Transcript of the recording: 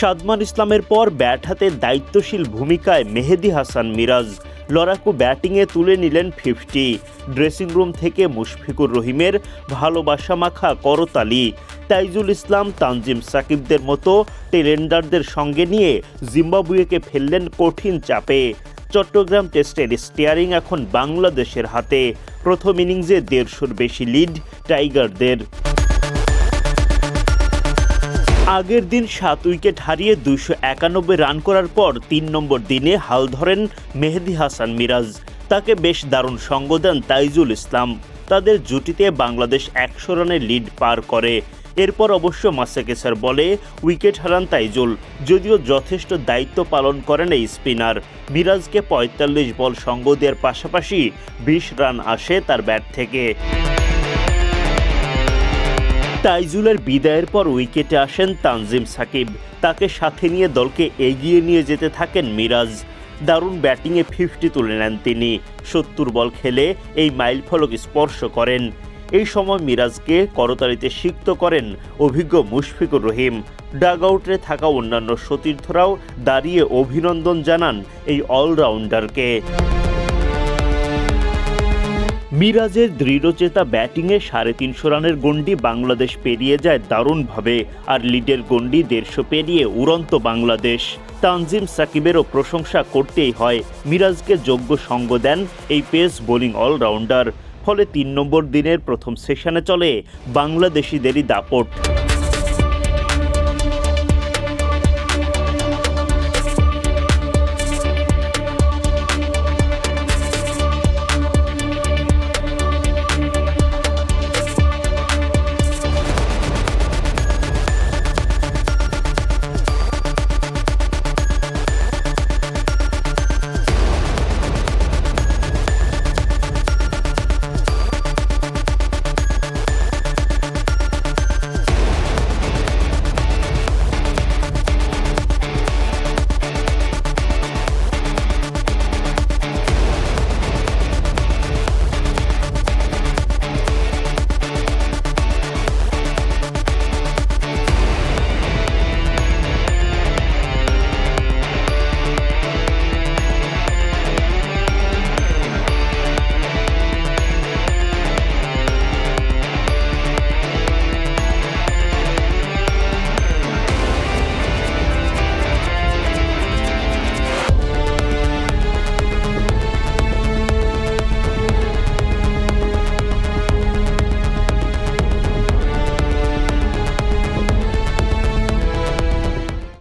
সাদমান ইসলামের পর ব্যাট হাতে দায়িত্বশীল ভূমিকায় মেহেদি হাসান মিরাজ। লড়াকু ব্যাটিংয়ে তুলে নিলেন ফিফটি। ড্রেসিং রুম থেকে মুশফিকুর রহিমের ভালোবাসা মাখা করতালি তাইজুল ইসলাম, তানজিম সাকিবদের মতো টেলেন্ডারদের সঙ্গে নিয়ে জিম্বাবুয়েকে ফেললেন কঠিন চাপে। চট্টগ্রাম টেস্টের স্টিয়ারিং এখন বাংলাদেশের হাতে। প্রথম ইনিংসে দেড়শোর বেশি লিড টাইগারদের। আগের দিন সাত উইকেট হারিয়ে দুইশো একানব্বই রান করার পর তিন নম্বর দিনে হাল ধরেন মেহেদি হাসান মিরাজ। তাকে বেশ দারুণ সঙ্গ দেন তাইজুল ইসলাম। তাদের জুটিতে বাংলাদেশ একশো রানের লিড পার করে। এরপর অবশ্য মাসাকেসার বলে উইকেট হারান তাইজুল। যদিও যথেষ্ট দায়িত্ব পালন করেন এই স্পিনার। মিরাজকে পঁয়তাল্লিশ বল সঙ্গ দেওয়ার পাশাপাশি বিশ রান আসে তার ব্যাট থেকে। তাইজুলের বিদায়ের পর উইকেটে আসেন তানজিম সাকিব। তাকে সাথে নিয়ে দলকে এগিয়ে নিয়ে যেতে থাকেন মিরাজ। দারুণ ব্যাটিংয়ে ফিফটি তুলে নেন তিনি। সত্তর বল খেলে এই মাইলফলক স্পর্শ করেন। এই সময় মিরাজকে করতালিতে সিক্ত করেন অভিজ্ঞ মুশফিকুর রহিম। ডাগ আউটে থাকা অন্যান্য সতীর্থরাও দাঁড়িয়ে অভিনন্দন জানান এই অলরাউন্ডারকে। মিরাজের দৃঢ়চেতা ব্যাটিংয়ে সাড়ে তিনশো রানের গণ্ডি বাংলাদেশ পেরিয়ে যায় দারুণভাবে, আর লিডের গণ্ডি দেড়শো পেরিয়ে উড়ন্ত বাংলাদেশ। তানজিম সাকিবেরও প্রশংসা করতেই হয়, মিরাজকে যোগ্য সঙ্গ দেন এই পেস বোলিং অলরাউন্ডার। ফলে তিন নম্বর দিনের প্রথম সেশনে চলে বাংলাদেশিদেরই দাপট।